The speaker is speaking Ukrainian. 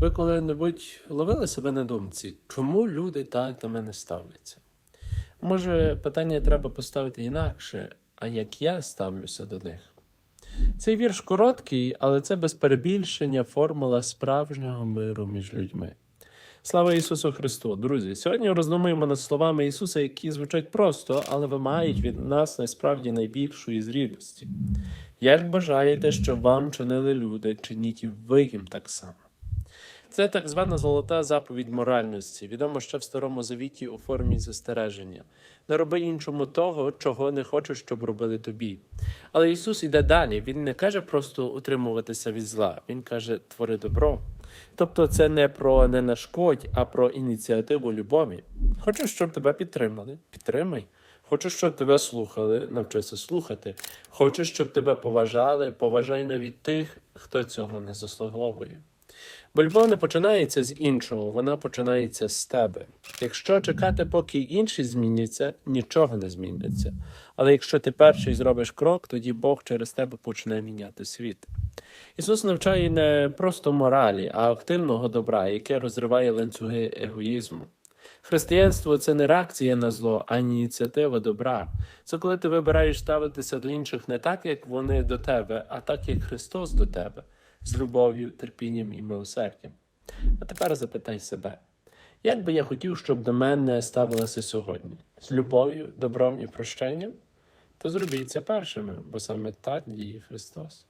Ви коли-небудь ловили себе на думці, чому люди так до мене ставляться? Може, питання треба поставити інакше, а як я ставлюся до них? Цей вірш короткий, але це без перебільшення формула справжнього миру між людьми. Слава Ісусу Христу! Друзі, сьогодні роздумуємо над словами Ісуса, які звучать просто, але вимагають від нас насправді найбільшої зрілості. Як бажаєте, щоб вам чинили люди, чиніть і ви їм так само. Це так звана золота заповідь моральності, відомо ще в Старому Завіті у формі застереження. Не роби іншому того, чого не хочеш, щоб робили тобі. Але Ісус йде далі. Він не каже просто утримуватися від зла, Він каже твори добро. Тобто це не про не нашкодь, а про ініціативу любові. Хочеш, щоб тебе підтримали? Підтримай. Хочеш, щоб тебе слухали, навчися слухати. Хочеш, щоб тебе поважали, поважай навіть тих, хто цього не заслуговує. Бо любов не починається з іншого, вона починається з тебе. Якщо чекати, поки інші зміняться, нічого не зміниться. Але якщо ти перший зробиш крок, тоді Бог через тебе почне міняти світ. Ісус навчає не просто моралі, а активного добра, яке розриває ланцюги егоїзму. Християнство це не реакція на зло, а ініціатива добра. Це коли ти вибираєш ставитися до інших не так, як вони до тебе, а так, як Христос до тебе, з любов'ю, терпінням і милосердям. А тепер запитай себе, як би я хотів, щоб до мене ставилося сьогодні? З любов'ю, добром і прощенням? То зробіть це першими, бо саме так діє Христос.